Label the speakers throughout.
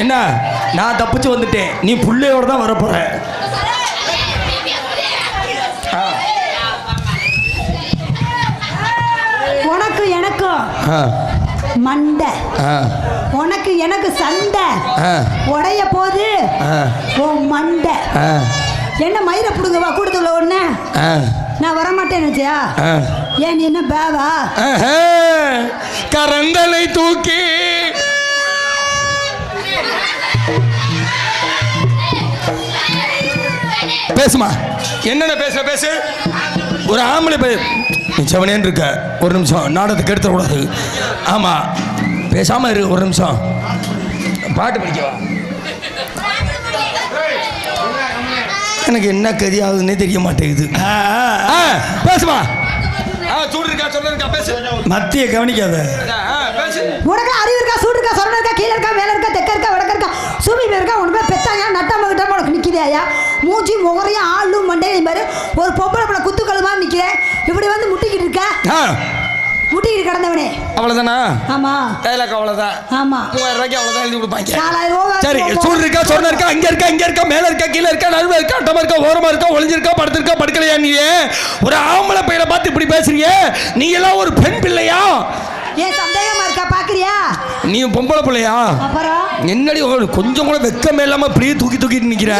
Speaker 1: என்ன? நான் தப்பிச்சு வந்துட்டேன். நீ புள்ளையோட தான் வரப்போற.
Speaker 2: உனக்கு எனக்கும் மண்டை. உனக்கு எனக்கு சண்டை. உடைய போது ஓ மண்டை. என்ன மயிரை பிடுங்க வா கூட்டத்துல ஒண்ணு நான் வரமாட்டேன்னு வச்சியா. ஏன் நீ என்ன பேவா?
Speaker 1: கரங்களை தூக்கி பேசுமா. என்னென்ன பேச பேசு. ஒரு ஆம்பளை பே செவனேன்னு இருக்க. ஒரு நிமிஷம் நாடகத்துக்கு எடுத்துடக்கூடாது ஆமாம் பேசாமல் இரு ஒரு நிமிஷம். பாட்டு படிக்கவா எனக்கு என்ன கதி ஆகுதுன்னே தெரிய மாட்டேங்குது. ஆ, ஆ, பேசுமா. ஆ
Speaker 3: மத்திய கவனிக்காத.
Speaker 2: உனக்கு அறிவு இருக்கா சூடு இருக்கா சொரண இருக்கா கீழே இருக்கா மேல இருக்கா தெக்க இருக்கா வடக்க இருக்கா சூமி இருக்கா உனக்கு நிற்கிதேயா மூஞ்சி முகரையும் ஆளும் மண்டையும் பாரு. ஒரு பொம்பளை பிள்ளை குத்து கழுமா நிற்கிறேன் இப்படி வந்து முட்டிக்கிட்டு இருக்க? முட்டிக்கிட்டு கிடந்தவனே.
Speaker 1: அவ்வளோதானா
Speaker 2: ஆமா.
Speaker 1: டைலாக் அவ்வளோதான்
Speaker 2: ஆமா.
Speaker 1: மூவாயிரம் ரூபாய்க்கு அவ்வளோதான் எழுதி கொடுப்பாங்க.
Speaker 2: நாலாயிரம் ரூபா
Speaker 1: சரி சூடு இருக்கா சொன்ன இருக்கா அங்க இருக்கா இங்க இருக்கா மேல இருக்கா கீழே இருக்கா நடுவில் இருக்கா அட்டமா இருக்கா ஓரமா இருக்கா ஒளிஞ்சிருக்கா படுத்திருக்கா படுக்கலையா நீ ஒரு ஆம்பளை பையனை பார்த்து இப்படி பேசுறீங்க. நீங்க எல்லாம் ஒரு பெண் பிள்ளையா?
Speaker 2: ஏன் சந்தேகமா இருக்கா? பாக்குறியா?
Speaker 1: நீ பொம்பளை பிள்ளையா?
Speaker 2: அப்புறம்?
Speaker 1: என்னடி கொஞ்சம் கூட வெக்கமே இல்லாம அப்படியே தூக்கி தூக்கிட்டு நிக்கிற?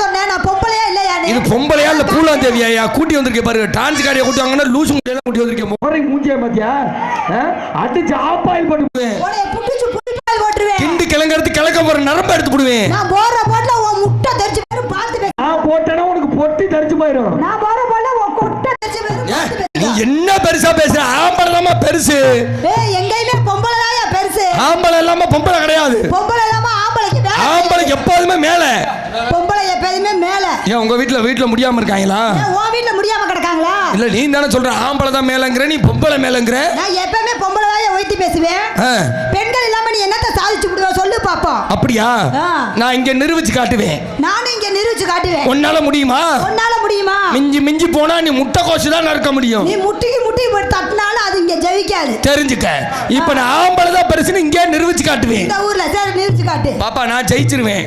Speaker 2: சொன்னேன் நான் பொம்பளையா இல்லையா நீ?
Speaker 1: இது பொம்பளையா இல்ல பூலாம் தேவியா கூட்டி வந்திருக்கே பாரு. டான்ஸ் காரியை கூட்டி வாங்கன்னா லூசு முடியெல்லாம் கூட்டி வந்திருக்கேன் முகரை மூஞ்சியா பாத்தியா? அடிச்சு ஆப்பாயில் போட்டு
Speaker 2: புடிச்சு புடிப்பால் போட்டுருவேன்
Speaker 1: கிண்டு கிளங்கறது கிளக்க போற நரம்ப எடுத்து போடுவேன்.
Speaker 2: நான் போற போட்ல உன் முட்டை தெரிச்சு பேரும் பார்த்து
Speaker 3: நான் போட்டேன்னா உனக்கு பொட்டி தரிச்சு போயிடும்.
Speaker 2: நான் போற போட்ல உன் கொட்டை தெரிச்சு பேரும்
Speaker 1: என்ன பெருசா பேசுற? ஆம்பளை இல்லாம பெருசு.
Speaker 2: எங்கேயுமே பொம்பளை தான் பெருசு.
Speaker 1: ஆம்பளை இல்லாம பொம்பளை கிடையாது.
Speaker 2: பொம்பளை இல்லாம ஆம்பளைக்கு வேலை
Speaker 1: ஆம்பளைக்கு எப்போதுமே மேல.
Speaker 2: பொம்பளை எப்போதுமே மேல.
Speaker 1: ஏன் உங்க வீட்டுல வீட்டுல முடியாம இருக்காங்களா?
Speaker 2: உன் வீட்டுல முடியாம கிடக்காங்களா?
Speaker 1: இல்ல நீ தானே சொல்ற ஆம்பளை தான் மேலங்கிற நீ பொம்பளை மேலங்கிற.
Speaker 2: நான் எப்பவுமே பொம்பளை தான் ஒய்த்தி பேசுவேன்? பெண்கள் இல்லாம நீ என்னத்த சாதிச்சு விடுவ? சொல்லு பாப்போம்.
Speaker 1: அப்படியா. நான் இங்க நிரூபிச்சு காட்டுவேன்.
Speaker 2: நானும் இங்க நிரூபிச்சு காட்டுவேன்.
Speaker 1: உன்னால முடியுமா?
Speaker 2: உன்னால முடியுமா?
Speaker 1: மிஞ்சி மிஞ்சி போனா நீ முட்டை கோசு தான் நடக்க முடியும்.
Speaker 2: நீ முட்டிக்கு முட்டி தட்டினாலும் அது இங்க ஜெயிக்காது.
Speaker 1: தெரிஞ்சுக்க. இப்ப நான் ஆம்பளை தான் பெருசுன்னு இங்கே நிரூபிச்சு காட்டுவேன்.
Speaker 2: இந்த ஊர்ல சரி நிரூபிச்சு காட்டு.
Speaker 1: பாப்பா நான் ஜெயிச்சிருவேன்.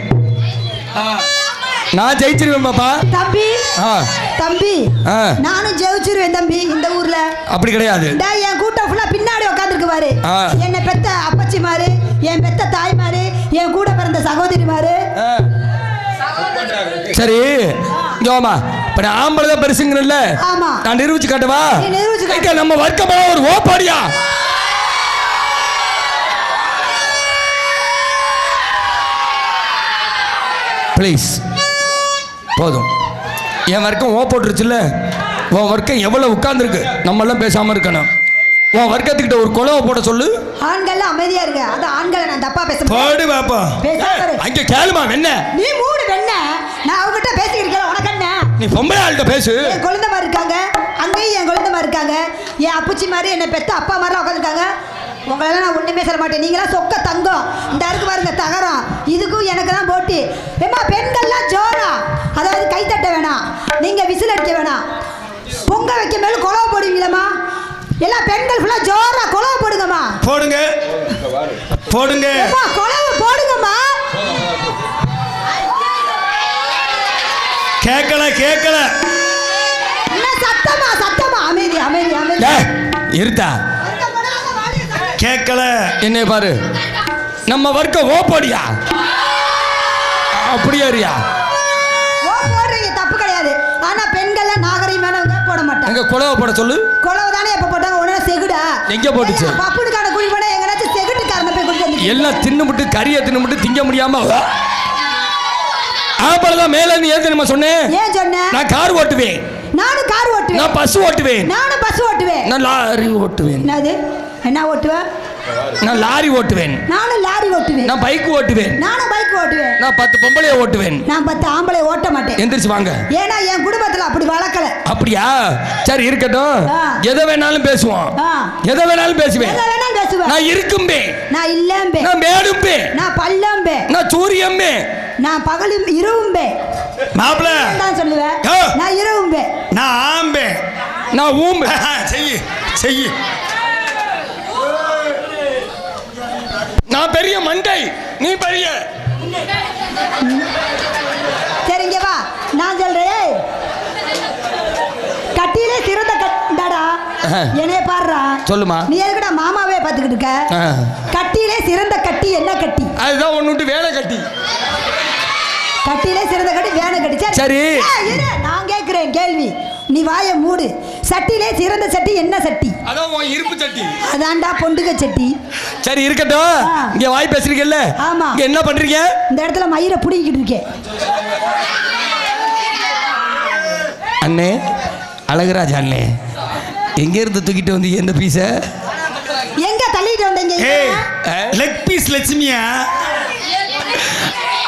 Speaker 1: நான் ஜெயிச்சிருவேன் பாப்பா.
Speaker 2: தம்பி தம்பி. நானும் ஜெயிச்சிருவேன் தம்பி இந்த ஊர்ல.
Speaker 1: அப்படி கிடையாது.
Speaker 2: டேய், என் கூட்டம் ஃபுல்லா பின்னாடி உட்காந்துருக்கு பாரு
Speaker 1: ஆ.
Speaker 2: என்னை பெத்த அப்பச்சி மாரு என் பெத்த தாய் மாரு என் கூட பிறந்த சகோதரி மாரு
Speaker 1: ஆ. சரி ஜோமா இப்ப நான் ஆம்பளை தான் பெருசுங்கிறல்ல நான் நிரூபிச்சு காட்டவா. இங்க நம்ம வர்க்கமா ஒரு ஓப்பாடியா? ப்ளீஸ் போதும். என் வர்க்கம் ஓ போட்டுருச்சுல்ல? உன் வர்க்கம் எவ்வளவு உட்கார்ந்துருக்கு? நம்ம எல்லாம் பேசாம இருக்கணும். உன் வர்க்கத்துக்கிட்ட ஒரு குலவை போட சொல்லு.
Speaker 2: ஆண்கள் அமைதியா இருங்க. அது ஆண்களை நான் தப்பா பேச.
Speaker 1: போடு பாப்பா. அங்க கேளுமா என்ன
Speaker 2: நீ மூடு நான் அவங்ககிட்ட இருக்கேன் உனக்கு என்ன?
Speaker 1: நீ பொம்பளை ஆள்கிட்ட பேசு.
Speaker 2: என் குழந்தை மாதிரி இருக்காங்க. அங்கேயும் என் குழந்தை மாதிரி இருக்காங்க. என் அப்பச்சி மாதிரி என்னை பெத்த அப்பா மாதிரிலாம் உட்காந்துருக்காங்க. உங்களெல்லாம் நான் ஒன்றுமே சொல்ல மாட்டேன். நீங்களாம் சொக்க தங்கம். இந்த இருக்கு பாருங்க தகரம். இதுக்கும் எனக்கு தான் போட்டி. ஏம்மா பெண்கள்லாம் ஜோரா. அதாவது கை தட்ட வேணாம். நீங்கள் விசில் அடிக்க வேணாம். பொங்க வைக்க மேல குழவை போடுவீங்களம்மா. எல்லாம் பெண்கள் ஃபுல்லாக ஜோரா குழவை போடுங்கம்மா.
Speaker 3: போடுங்க. போடுங்க.
Speaker 2: குழவை
Speaker 3: கேட்கல கேட்கல
Speaker 2: என்ன சத்தமா சத்தமா? அமைதி அமைதி அமைதி.
Speaker 1: இருத்தா
Speaker 3: கேட்கல
Speaker 1: என்னை பாரு. நம்ம வர்க்கம் ஓப்படியா? அப்படியா இருயா
Speaker 2: ஓ போடுறீங்க தப்பு கிடையாது. ஆனா பெண்கள்லாம் நாகரீகமானவங்க போட மாட்டாங்க
Speaker 1: குலவை போட சொல்லு.
Speaker 2: குழவை தானே எப்ப போட்டாங்க? உடனே செகுடா.
Speaker 1: எங்க போட்டுச்சு?
Speaker 2: பப்புடுக்கான குழி போனா எங்கனாச்சும் செகுட்டுக்காரனை போய் கொண்டு வந்து
Speaker 1: எல்லாம் தின்னுமுட்டு கறியை தின்னுமுட்டு திங்க முடியாம ஆம்பளை தான் மேல நீ ஏன் தெரியுமா சொன்னேன்.
Speaker 2: ஏன் சொன்ன
Speaker 1: நான் கார் ஓட்டுவேன்.
Speaker 2: நானும் கார் ஓட்டுவேன்.
Speaker 1: நான் பஸ் ஓட்டுவேன்.
Speaker 2: நானும் பஸ் ஓட்டுவேன்.
Speaker 1: நான் லாரி ஓட்டுவேன்.
Speaker 2: என்னது? என்ன ஓட்டுவேன்
Speaker 1: நான் லாரி ஓட்டுவேன்.
Speaker 2: நானும் லாரி ஓட்டுவேன்.
Speaker 1: நான் பைக் ஓட்டுவேன்.
Speaker 2: நானும் பைக் ஓட்டுவேன்.
Speaker 1: நான் பத்து பொம்பளைய ஓட்டுவேன்.
Speaker 2: நான் பத்து ஆம்பளை ஓட்ட மாட்டேன்.
Speaker 1: எந்திரிச்சு வாங்க.
Speaker 2: ஏன்னா என் குடும்பத்துல அப்படி வளர்க்கல.
Speaker 1: அப்படியா? சரி இருக்கட்டும். எதை வேணாலும் பேசுவோம்.
Speaker 2: ஆ.
Speaker 1: எதை வேணாலும் பேசுவேன்.
Speaker 2: எதை வேணாலும் பேசுவேன்
Speaker 1: நான் இருக்கும்பே
Speaker 2: நான் இல்லம்பே
Speaker 1: நான் மேடும்பே
Speaker 2: நான் பல்லம்பே
Speaker 1: நான் சூரியம்பே
Speaker 2: நான் பகலும் இரவும்பே.
Speaker 3: மாப்பிள
Speaker 2: தான் சொல்லுவேன். நான் இரவும்பே.
Speaker 3: நான் ஆம்பே.
Speaker 1: நான் ஊம்பே.
Speaker 3: செய்யு செய்யு.
Speaker 1: நான் பெரிய மண்டை. நீ பெரிய.
Speaker 2: சரி இங்க வா. நான் சொல்றேன். கட்டியிலே சிறந்த கட்டாடா. என்னைய பாடுறா.
Speaker 1: சொல்லுமா.
Speaker 2: நீ எதுக்குடா மாமாவே பார்த்துக்கிட்டு இருக்க. கட்டியிலே சிறந்த கட்டி என்ன கட்டி?
Speaker 1: அதுதான் ஒன்று விட்டு வேலை கட்டி.
Speaker 2: கட்டியிலே சிறந்த கட்டி வேண கட்டி.
Speaker 1: சரி.
Speaker 2: நான் கேட்கிறேன் கேள்வி. நீ வாயை மூடு. சட்டியிலே சிறந்த சட்டி என்ன சட்டி?
Speaker 1: அதான் இருப்பு சட்டி.
Speaker 2: அதான்டா பொண்டுக சட்டி.
Speaker 1: சரி இருக்கட்டும். இங்க வாய் பேசுறீங்கல்ல?
Speaker 2: ஆமா.
Speaker 1: இங்க என்ன பண்றீங்க?
Speaker 2: இந்த இடத்துல மயிரை பிடிக்கிட்டு இருக்கேன்
Speaker 1: அண்ணே அழகுராஜ் அண்ணே. எங்க இருந்து தூக்கிட்டு வந்தீங்க இந்த பீஸ
Speaker 2: எங்க தள்ளிட்டு வந்தீங்க?
Speaker 3: லெக் பீஸ் லட்சுமியா?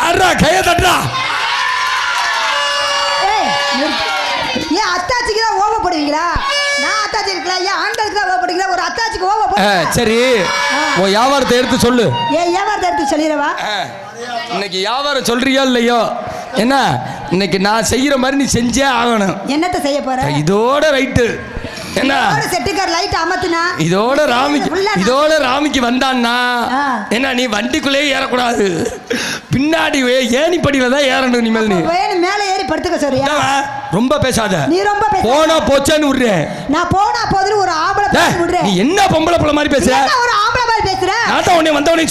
Speaker 1: அட்ரா கைய
Speaker 2: நிறுத்து. ஏன் அத்தாச்சிக்கு தான் ஓவப்படுவீங்களா நான் அத்தாச்சி இருக்கலாம் ஏன் ஆண்டலுக்கு தான் ஓவப்படுவீங்களா ஒரு அத்தாச்சிக்கு ஓவ
Speaker 1: ஆ,
Speaker 2: போடு
Speaker 1: சரி உன் வியாபாரத்தை எடுத்து சொல்லு.
Speaker 2: ஏன் வியாபாரத்தை எடுத்து சொல்லிடவா?
Speaker 1: இன்னைக்கு வியாபாரம் சொல்றியோ இல்லையோ? என்ன? இன்னைக்கு நான் செய்யற மாதிரி நீ செஞ்சே ஆகணும்.
Speaker 2: என்னத்த செய்ய போற?
Speaker 1: இதோட ரைட்டு என்ன?
Speaker 2: செட்டுக்கார் லைட் அமத்துனா?
Speaker 1: இதோட ராமிக்கு இதோட ராமிக்கு வந்தான்னா. என்ன நீ வண்டிக்குள்ளேயே ஏறக்கூடாது. பின்னாடி ஏணிப்படியில தான் ஏறணும் நீ.
Speaker 2: வேணும் மேலே ஏறி படுத்துக்க
Speaker 1: என்னவா? ரொம்ப பேசாத.
Speaker 2: நீ ரொம்ப.
Speaker 1: போனா போச்சான்னு விடுறேன்
Speaker 2: நான் போனா போதுன்னு ஒரு ஆம்பளை விடுறேன்
Speaker 1: நீ என்ன பொம்பளை புள்ள மாதிரி பேசுற?
Speaker 2: ஒரு ஆம்பளை மாதிரி பேசுற?
Speaker 1: நான் தான் உன்னை வந்தவனே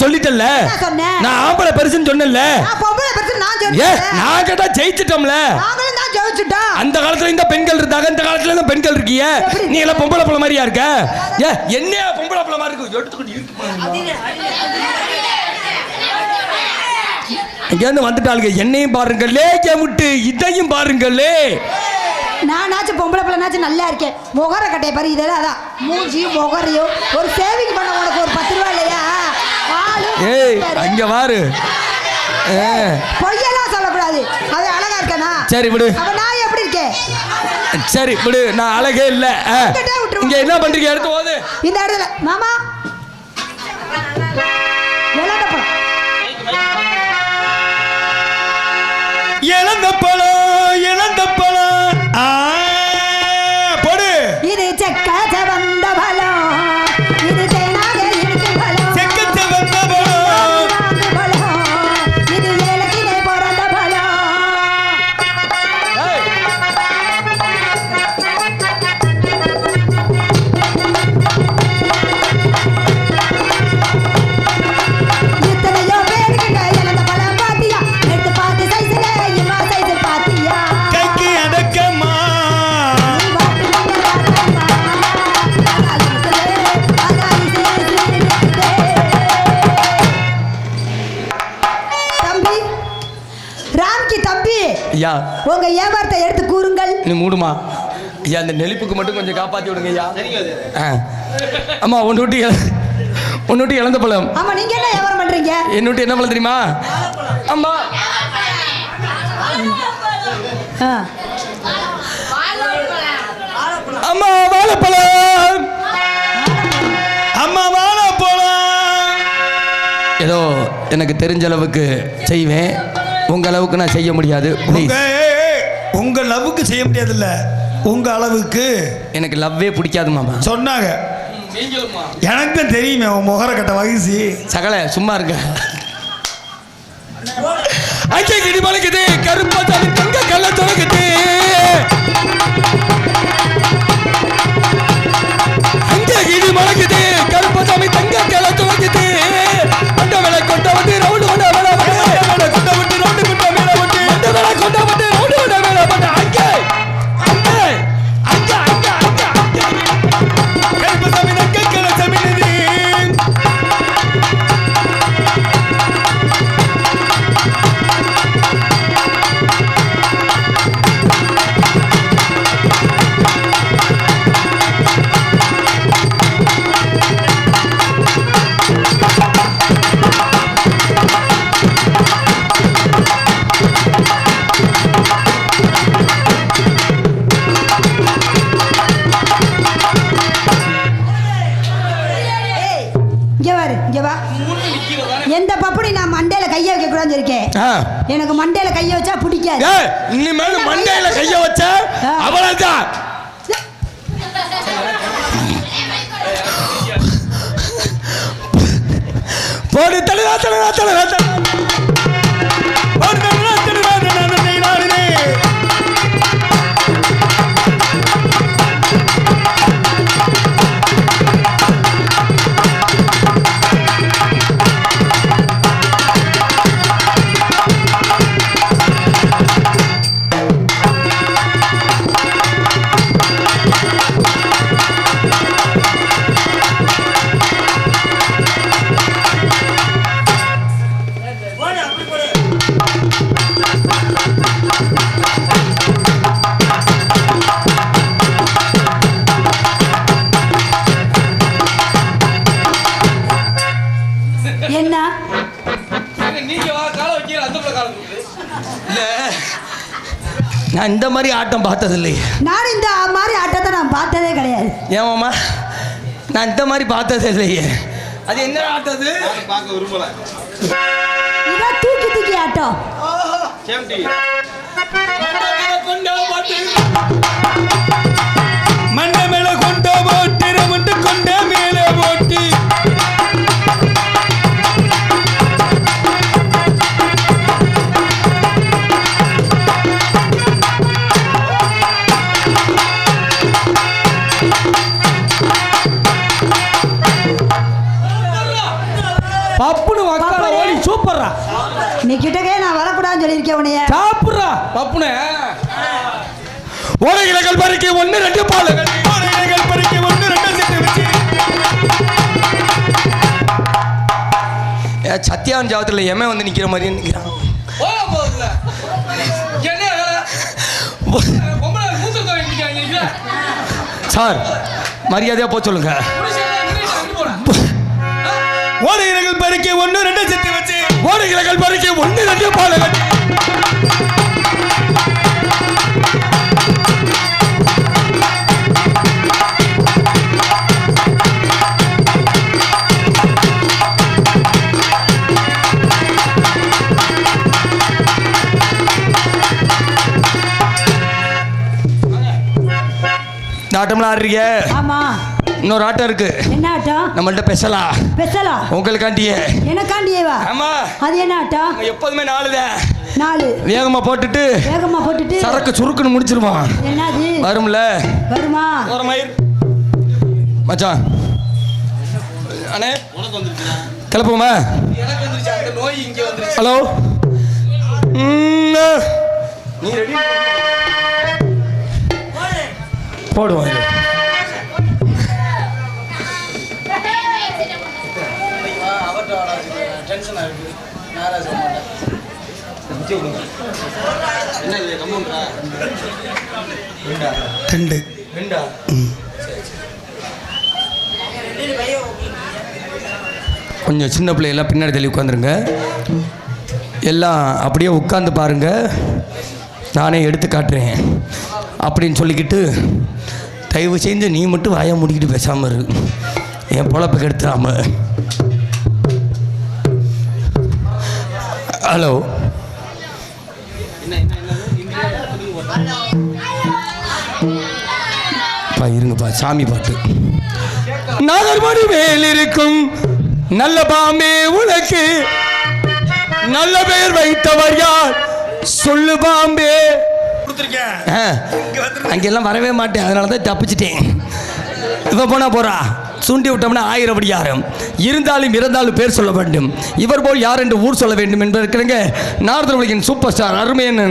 Speaker 2: சொன்னேன்?
Speaker 1: நான் ஆம்பளை பெருசுன்னு சொன்னேன்ல.
Speaker 2: நான் பொம்பளை நான் சொல்றேன்
Speaker 1: நான் கேட்டா ஜெயிச்சிட்டோம்ல.
Speaker 2: நாங்களும் தான் ஜெயிச்சுட்டோம்.
Speaker 1: அந்த காலத்துல இந்த பெண்கள் இருந்தாங்க இந்த காலத்துல பெண்கள் இருக்கிய? நீ எல்லாம் பொம்பளை புள்ள மாதிரியா இருக்க? ஏ என்னையா பொம்பளை புள்ள மாதிரி இருக்கு? எடுத்துக்கிட்டு வந்துட்டாளுங்க. என்னையும் பாருங்களே. விட்டு இதையும் பாருங்களே.
Speaker 2: நானாச்சும் பொம்பளை பிள்ளைனாச்சும் நல்லா இருக்கேன் முகர கட்டையை பாரு இதெல்லாம் அதான். மூஞ்சியும் முகரையும் ஒரு சேவிங் பண்ண உனக்கு ஒரு பத்து ரூபா இல்லையா?
Speaker 1: ஏய். அங்க ஏ,
Speaker 2: பொய்யெல்லாம் சொல்லக்கூடாது. அது அழகா இருக்கனா?
Speaker 1: சரி விடு.
Speaker 2: அப்ப நான் எப்படி இருக்கேன்?
Speaker 1: சரி விடு. நான் அழகே இல்ல. இங்க என்ன பண்றீங்க? எடுத்து போது.
Speaker 2: இந்த இடத்துல. மாமா.
Speaker 3: இழந்த பழம்
Speaker 1: ஐயா.
Speaker 2: உங்க வியாபாரத்தை எடுத்து கூறுங்கள்.
Speaker 1: நீ மூடுமா? ஐயா அந்த நெளிப்புக்கு மட்டும் கொஞ்சம் காப்பாத்தி விடுங்க ஐயா. ஆ. அம்மா ஒன்று விட்டு ஒன்று விட்டு இழந்த பழம்.
Speaker 2: ஆமா நீங்க என்ன வியாபாரம் பண்றீங்க?
Speaker 1: என்ன விட்டு என்ன பழம் தெரியுமா? அம்மா.
Speaker 2: ஆ.
Speaker 1: அம்மா வாழைப்பழம்.
Speaker 3: அம்மா வாழ போலாம்
Speaker 1: ஏதோ எனக்கு தெரிஞ்ச அளவுக்கு செய்வேன். உங்க அளவுக்கு நான் செய்ய முடியாது ப்ளீஸ்
Speaker 3: உங்க லவ்வுக்கு செய்ய முடியாதுல்ல. உங்க அளவுக்கு.
Speaker 1: எனக்கு லவ்வே பிடிக்காது மாமா.
Speaker 3: சொன்னாங்க. எனக்கு தான் தெரியுமே உன் முகர கட்ட வயசு.
Speaker 1: சகல சும்மா இருக்க அங்கே கிடி மலைக்குது கருப்பா தலை தங்க கல்ல தொடங்குது ஆ.
Speaker 2: எனக்கு மண்டையில கைய வச்சா பிடிக்காது.
Speaker 1: இனிமேல் மண்டையில கைய வச்ச அவ்வளவுதான். போடு தலைவா தலைவா தலைவா தலைவா மாதிரி ஆட்டம் பார்த்தது இல்லையே
Speaker 2: நான் இந்த மாதிரி ஆட்டத்தை நான் பார்த்ததே கிடையாது.
Speaker 1: ஏமாம்மா நான் இந்த மாதிரி பார்த்தது இல்லையே. அது என்ன ஆட்டது
Speaker 3: பார்க்க விரும்பல.
Speaker 2: இதான் தூக்கி தூக்கி ஆட்டம்.
Speaker 3: சேம்டி.
Speaker 1: மண்ட மேல கொண்ட போட்டு கொண்ட மேல
Speaker 4: பப்புனு வக்கால. ஓடி சூப்பர்ரா
Speaker 2: நீ கிட்டக்கே நான் வரக்கூடாதுன்னு சொல்லியிருக்கேன் உனைய
Speaker 4: சாப்பிட்றா பப்புனு.
Speaker 1: ஓடைகள் பறிக்க ஒன்று ரெண்டு பாலுகள். ஓடைகள் பறிக்க ஒன்று ரெண்டு செட்டு வச்சு. ஏ, சத்யான் ஜாவத்தில் எமன் வந்து நிற்கிற மாதிரி நிற்கிறான் சார் மரியாதையாக போக சொல்லுங்க ஓடைகள் பறிக்க ஒன்று ரெண்டு சித்தி வச்சு. ஓடைகள் பறிக்க ஒன்று ரெண்டு போல இந்த ஆட்டம்லாம் ஆடுறீங்க?
Speaker 2: ஆமா.
Speaker 1: இன்னொரு ஆட்டம் இருக்கு.
Speaker 2: என்ன ஆட்டம்?
Speaker 1: நம்மள்ட்ட பேசலாம்.
Speaker 2: பெசலா?
Speaker 1: உங்களுக்காண்டியே.
Speaker 2: எனக்காண்டியேவா
Speaker 1: ஆமா.
Speaker 2: அது என்ன ஆட்டம்?
Speaker 1: எப்போதுமே நாலுதான்.
Speaker 2: நாலு.
Speaker 1: வேகமா போட்டுட்டு
Speaker 2: வேகமா போட்டுட்டு.
Speaker 1: சரக்கு சுருக்குன்னு முடிச்சிருவான்
Speaker 2: என்னது?
Speaker 1: வரும்ல?
Speaker 2: வருமா?
Speaker 1: ஒரு மயிர் மச்சான். அண்ணே.
Speaker 3: உனக்கு வந்துருச்சுடா
Speaker 1: கிளப்புமா
Speaker 3: எனக்கு வந்துருச்சு அந்த நோய் இங்க வந்துருச்சு
Speaker 1: ஹலோ நீ ரெடி போடுவோம். இது.
Speaker 3: என்ன இது கம்முன்றா
Speaker 1: ரெண்டு கொஞ்சம் சின்ன பிள்ளையெல்லாம் பின்னாடி தள்ளி உட்காந்துருங்க. எல்லாம் அப்படியே உட்காந்து பாருங்க. நானே எடுத்து காட்டுறேன். அப்படின்னு சொல்லிக்கிட்டு தயவு செஞ்சு நீ மட்டும் வாயை மூடிக்கிட்டு பேசாமல் இரு. என் பொழப்பை கெடுத்துடாம ஹலோ. பா இருங்கப்பா சாமி பாட்டு. நாகர்மணி மேல் இருக்கும் நல்ல பாமே உனக்கு. நல்ல பெயர் வைத்தவர் யார்? சொல்லு பாம்பே. அங்கெல்லாம் வரவே மாட்டேன் அதனால தான் தப்பிச்சிட்டேன். இவ போனா போறா. சுண்டி விட்டோம்னா ஆயிரம் படியாரம் இருந்தாலும் இறந்தாலும் பேர் சொல்ல வேண்டும். இவர் போல் யார் என்று ஊர் சொல்ல வேண்டும் என்பதற்கிறங்க நாரதர் உலகின் சூப்பர் ஸ்டார் அருமையன்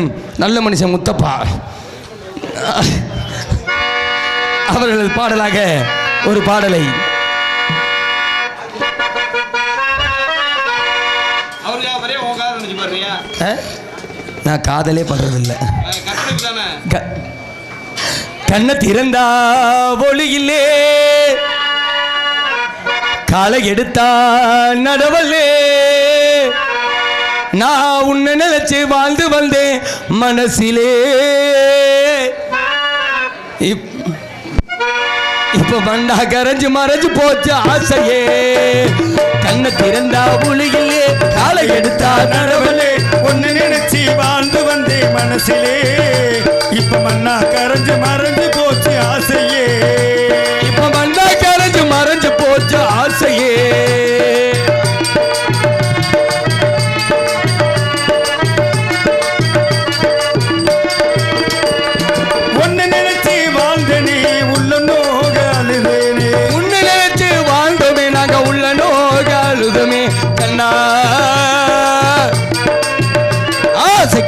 Speaker 1: நல்ல மனுஷன் முத்தப்பா. அவர்களது பாடலாக ஒரு பாடலை? நான் காதலே க- கண்ணை திறந்தா ஒளியிலே காலை எடுத்தா நடவல்லே நான் உன்னை நினைச்சு வாழ்ந்து வந்தேன் மனசிலே. இப்- இப்ப வண்டா கரைஞ்சு மறைஞ்சு போச்சு ஆசையே. கண்ணை திறந்தா ஒளியிலே காலை எடுத்தா நடவல்லே
Speaker 5: ஒன்னு நினைச்சு வாழ்ந்து வந்தே மனசிலே. இப்ப மண்ணா கரைஞ்சு மறைஞ்சு போச்சு ஆசையே.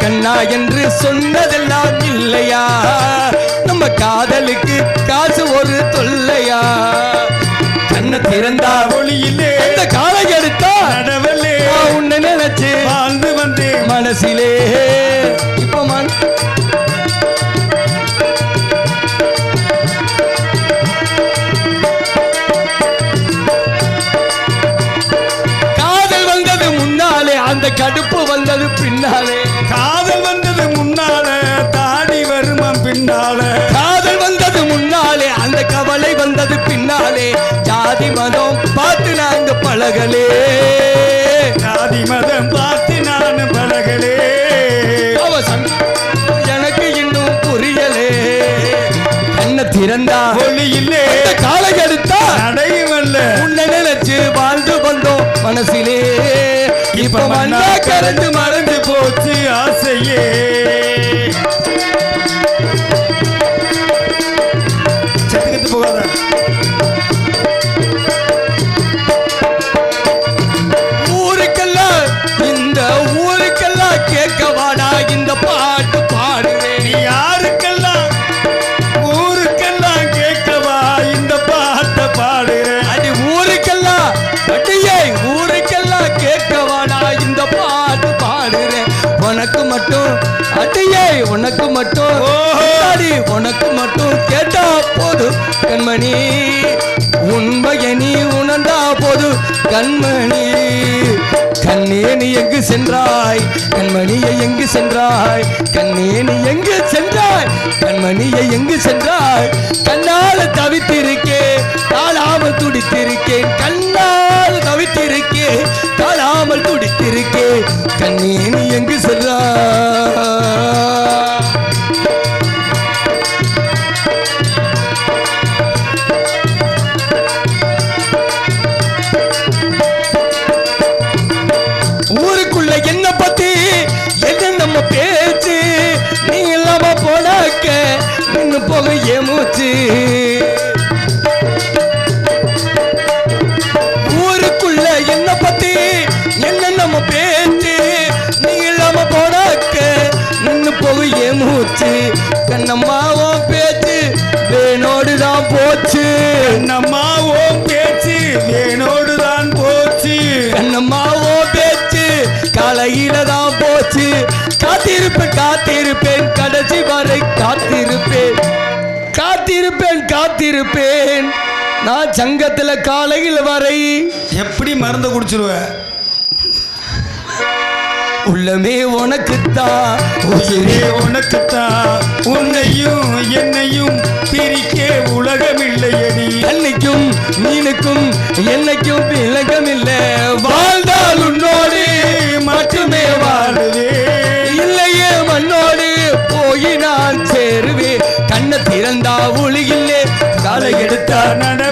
Speaker 1: கண்ணா என்று சொன்னதெல்லாம் இல்லையா? நம்ம காதலுக்கு காசு ஒரு தொல்லையா? கண்ணை திறந்தா
Speaker 5: ஒளியிலே
Speaker 1: இந்த காலை எடுத்தா
Speaker 5: நடவலே.
Speaker 1: உன்னை நினைச்சு
Speaker 5: வாழ்ந்து வந்தேன்
Speaker 1: மனசிலே. இப்போ மன் காதல் வந்தது முன்னாலே அந்த கடுப்பு வந்தது பின்னாலே. பழகலே
Speaker 5: ஜாதி மதம் பார்த்து நான் பழகலே
Speaker 1: எனக்கு இன்னும் புரியலே. கண்ணை திறந்தா?
Speaker 5: ஒளி இல்லே
Speaker 1: காலை எடுத்தா?
Speaker 5: நடையும் அல்ல
Speaker 1: உன்னை நினைச்சு வாழ்ந்து வந்தோம் மனசிலே. இப்ப மண்ணா கரைஞ்சு மறைஞ்சு
Speaker 5: போச்சு ஆசையே.
Speaker 1: உண்மையை நீ உணர்ந்தா போது கண்மணி. கண்ணே நீ எங்கு சென்றாய்? கண்மணியை எங்கு சென்றாய்? கண்ணே நீ எங்கு சென்றாய்? கண்மணியை எங்கு சென்றாய்? கண்ணால தவித்திருக்கே காலாம துடித்திருக்கே. காத்திருப்பேன். காத்திருப்பேன் காத்திருப்பேன். நான் சங்கத்துல காலையில் வரை
Speaker 5: எப்படி மருந்து குடிச்சிருவ?
Speaker 1: உள்ளமே உனக்குத்தான்
Speaker 5: உயிரே உனக்குத்தான் உன்னையும் என்னையும் பிரிக்க உலகமில்லையடி.
Speaker 1: அன்னைக்கும் மீனுக்கும் என்னைக்கும் விலகமில்ல. வாழ்ந்தால் உன்னோடு போய் நான் ஒளியில்லே காலை எடுத்தா
Speaker 5: நட